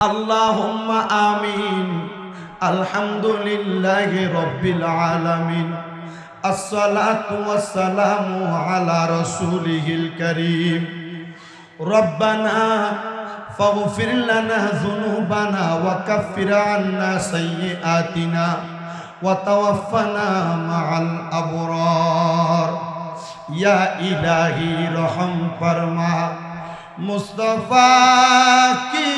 আল্লাহুম্মা আমিন। আলহামদুলিল্লাহ রব্বিল আলামিন। আসসালাতু ওয়াসসালামু আলা রাসূলিহিল কারীম। রব্বানা ফাগফির লানা যুনুবানা ওয়া কাফির আন্না সাইয়্যাতিনা ওয়া তাওয়াফফানা মাআল আবরার। ইয়া ইলাহি রহম ফরমা। মুস্তফা কি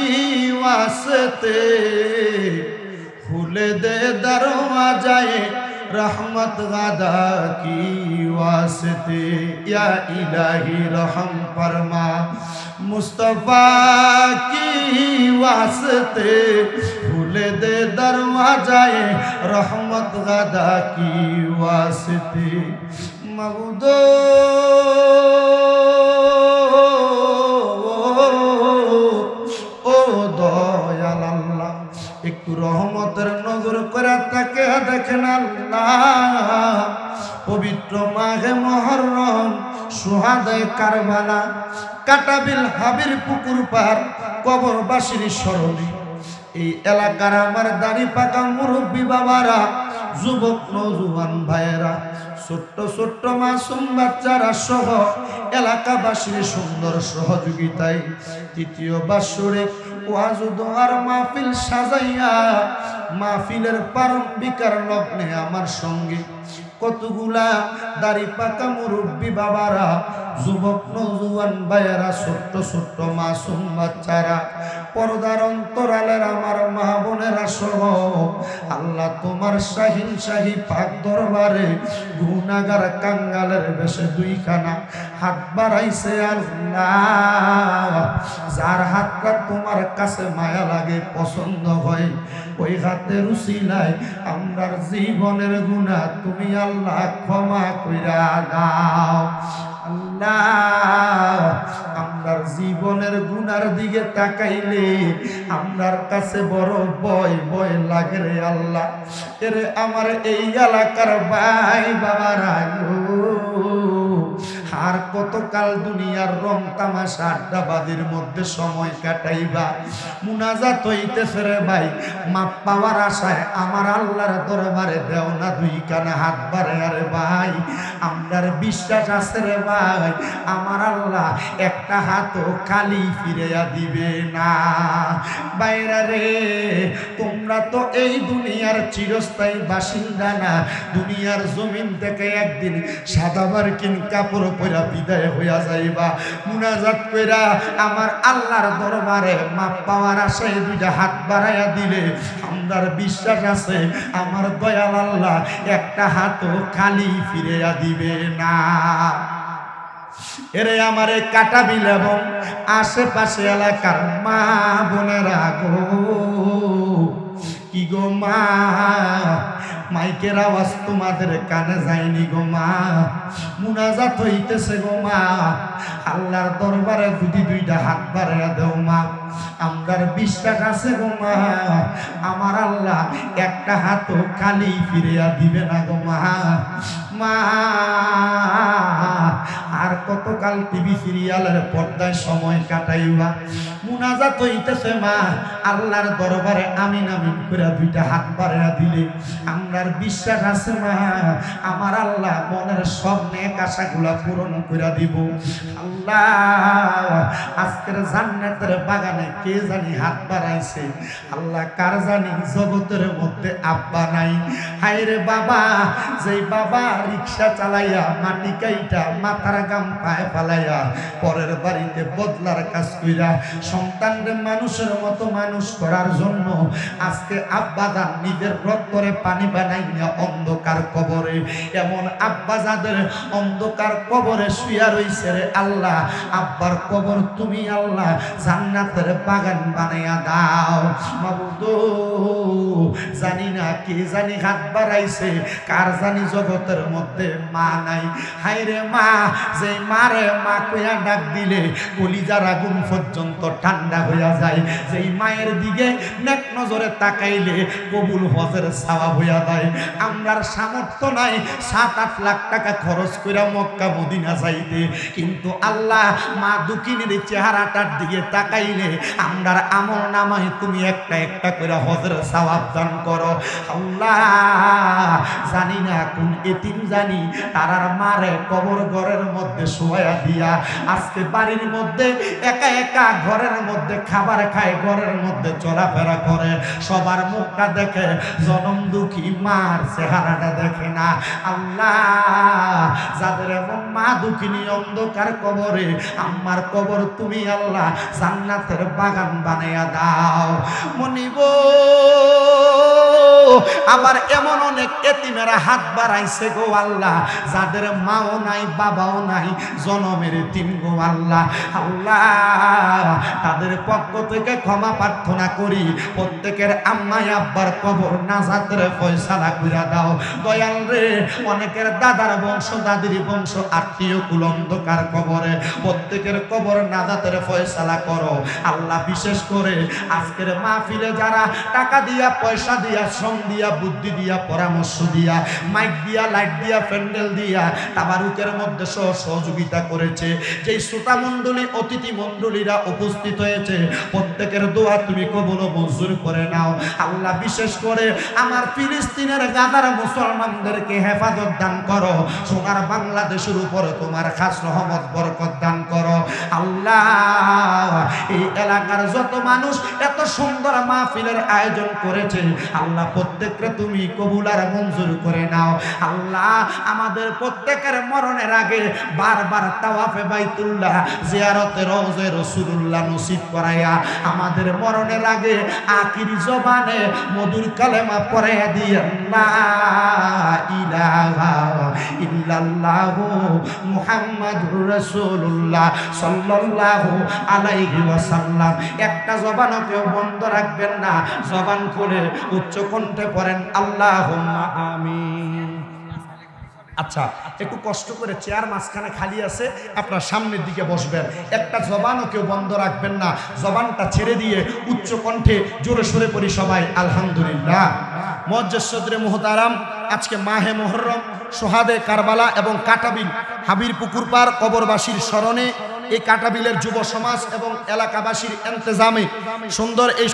ওয়াসতে? খুলে দে দরওয়াজায়, রহমত গাদা কি ওয়াসতে? ইয়া ইলাহি রহম ফরমা। মুস্তফা কি ওয়াসতে? খুলে দে দরওয়াজায়, রহমত গাদা কি ওয়াসতে? মবুদো রহমতের নজর করে তাকে দেখেন আল্লাহ। পবিত্র মাঘে মহরম, সুহাদে কারবালা, কাটাবিল হাবির পুকুর পার, কবরবাসীর স্মরণে। এই এলাকার আমার দাড়ি পাকা মুরব্বী বাবারা, যুবক নজুয়ান ভাইয়েরা ছোট্ট ছোট্ট মাসুম বাচ্চারা সহ এলাকাবাসীর সুন্দর সহযোগিতায় তৃতীয় বাসরে ওয়াজুদোয়ার মাহফিল সাজাইয়া মাহফিলের প্রারম্ভিকার লগ্নে আমার সঙ্গে কতগুলা দাড়ি পাকা মুরব্বী বাবারা, যুবক নজুয়ান ভাইয়েরা, ছোট্ট ছোট্ট মাসুম বাচ্চারা, পর্দার অন্তরালের আমার মা বোনেরা সহ আল্লাহ তোমার শাহিন শাহী পাক দরবারে গুনাগার কাঙ্গালের বেশে দুইখানা হাত বাড়াইছে আল্লাহ। যার হাতটা তোমার কাছে মায়া লাগে, পছন্দ হয়, ওই হাতের উসিলায় আমরার জীবনের গুণা তুমি আল্লাহ ক্ষমা কইরা দাও। আল্লাহ, আমরার জীবনের গুনার দিকে তাকাইলে আমরার কাছে বড় বয় বয় লাগে রে আল্লাহ। এর আমার এই এলাকার ভাই বাবারা আর কতকাল দুনিয়ার রং তামাশা আড্ডাবাদির মধ্যে সময় কাটাইবা? মুনাজাত হইতেছে রে ভাই, মাপ পাওয়ার আশায় আমার আল্লাহর দরবারে দেও না দুই কানে হাত বাড়ে আরে ভাই, আমরার বিশ্বাস আছে রে ভাই, আমার আল্লাহ একটা হাতও খালি ফিরিয়া দিবে না। বাইরা রে, তোমরা তো এই দুনিয়ার চিরস্থায়ী বাসিন্দা না, দুনিয়ার জমিন থেকে একদিন সাদা মার্কিন কাপড় পরা বিদায় হইয়া যাইবা। মুনাজাত কইরা আমার আল্লাহর দরবারে মাপ পাওয়ার আশায় দুইটা হাত বাড়াইয়া দিলে। আমরার বিশ্বাস আছে, আমার দয়াল আল্লাহ একটা হাতও খালি ফিরিয়া দিবে না। এরে আমার কাটাবিল এবং আশেপাশে এলাকার মা বোনেরা গো। কি গো মা? মাইকের আওয়াজ তোমাদের কানে যায়নি গো মা। মুনাজাত হইতেছে গো মা। আল্লাহর দরবারে যদি দুইটা হাত বাড়াইয়া দেও মা। আমরার বিশ্বাস আছে গো মা। আমার আল্লাহ একটা হাতও খালি ফিরিয়া দিবে না গো মা। মা, আর কতকাল টিভি সিরিয়ালের পর্দায় সময় কাটাইবা? মুনাজাত হইতেছে মা। আল্লাহর দরবারে আমিন আমিন করে দুইটা হাত বাড়াইয়া দিলে। আমরার বিশ্বাস আছে মা। আমার আল্লাহ মনের সব নেক আশাগুলা পূরণ করে দিব। আল্লাহ, আজকের জান্নাতের বাগানে কে জানি হাত বাড়াইছে? আল্লাহ কার জানি জগতের মধ্যে আব্বা নাই? হায়রে বাবা, যেই বাবা রিক্সা চালাইয়া, মাটি কাইটা, মাথার গাম পায়ে ফালাইয়া, পরের বাড়িতে বদলার কাজ কইরা সন্তানদের মানুষের মতো মানুষ করার জন্য আজকে আব্বা যান নিজের রক্তরে পানি বানাইয়া অন্ধকার কবরে। এমন আব্বা যাদের অন্ধকার কবরে শুয়া রইছে রে আল্লাহ। আব্বার কবর তুমি আল্লাহ জান্নাতের বাগান বানাইয়া দাও। মাবুদ, জানি না কে জানি হাত বাড়াইছে, কার জানি জগতের মধ্যে মা নাই। হাইরে মা যে মারে মা কইয়া ডাক দিলে কলিজার আগুন পর্যন্ত ঠান্ডা হইয়া যায়। যেই মায়ের দিকে নেক নজরে তাকাইলে কবুল হজের সাওয়া হইয়া যায়। আমরার সামর্থ্য নাই, সাত আট লাখ টাকা খরচ করে মক্কা, মদিনা যাইতে। কিন্তু আল্লাহ মা দুকিনের চেহারাটার দিকে তাকাইলে আমরার আমল নামাই তুমি একটা একটা করে হজের সওয়াব দান করো। আল্লাহ, জানি না কোন এতিম জানি, তারার মারে কবর ঘরের মধ্যে শোয়া দিয়া, আজকে বাড়ির মধ্যে একা একা ঘরের মধ্যে খাবার খায়, ঘরের মধ্যে চলাফেরা করে। সবার মুখটা দেখে জনম দুঃখী, মার চেহারাটা দেখে না। আল্লাহ, যাদের মা দুঃখিনী অন্ধকার কবরে, আমার কবর তুমি আল্লাহ জান্নাতের বাগান বানাইয়া দাও। মনিব আবার এমন অনেক এতিমেরা হাত বাড়াইছে গো আল্লাহ, যাদের মাও নাই, বাবাও নাই, জনমের তিন গো আল্লাহ। আল্লাহ তাদের পক্ষ থেকে ক্ষমা প্রার্থনা করি। প্রত্যেকের আম্মাই, আব্বার কবর নাজাতের ফয়সালা কইরা দাও। দয়াল রে, অনেকের দাদার বংশ, দাদির বংশ, আত্মীয় কুল অন্ধকার কবরে। প্রত্যেকের কবর নাজাতের ফয়সালা করো। আল্লাহ বিশেষ করে আজকের মাহফিলে যারা টাকা দিয়া, পয়সা দিয়া, শ্রম দিয়া, বুদ্ধি দিয়া, পরামর্শ দিয়া, মাইক দিয়া, লাইট দিয়া, প্যান্ডেল দিয়া তাবারুকের মধ্যে সহ সহযোগিতা করেছে। যেই শ্রোতা মণ্ডলী অতিথি মণ্ডলীরা উপস্থিত হয়েছে, প্রত্যেকের দোয়া তুমি কবল মঞ্জুর করে নাও। আল্লাহ বিশেষ করে আমার ফিলিস্তিনের গাদার মুসলমানদেরকে হেফাজত দান করো, সোনার বাংলাদেশের উপরে তোমার খাস রহমত, বরকত দান করো। আল্লাহ, এই এলাকার যত মানুষ এত সুন্দর মাহফিলের আয়োজন করেছে, আল্লাহ প্রত্যেককে তুমি কবুল আর মঞ্জুর করে নাও। আল্লাহ, আমাদের প্রত্যেকের মরণের আগে বারবার তাওয়াফে বাইতুল্লাহ, জিয়ারতে রওজে রসুলুল্লাহ নসিব করাইয়া আমাদের মরণের আগে আকির জবানে মধুর কালেমা পড়াইয়া দিয়ে, লা ইলাহা ইল্লাল্লাহু মুহাম্মাদুর রাসূলুল্লাহ সাল্লাল্লাহু আলাইহি ওয়াসাল্লাম। একটা জবানও কেউ বন্ধ রাখবেন না। জবান খুলে উচ্চ কণ্ঠে পড়েন, আল্লাহুম্মা আমিন। আচ্ছা একটু কষ্ট করে চেয়ার মাঝখানে খালি আছে আপনার সামনের দিকে বসবেন। একটা জবানও কেউ বন্ধ রাখবেন না। জবানটা ছেড়ে দিয়ে উচ্চ কণ্ঠে জোরে সরে পড়ি সবাই আলহামদুলিল্লাহ। মজ্জেসদ্রে মোহতারাম আজকে মাহে মোহরম সোহাদে কারবালা এবং কাটাবিল হাবির পুকুর পার কবরবাসীর স্মরণে এই কাটাবিলের যুব সমাজ এবং এলাকাবাসীর এন্তেজামে সুন্দর এই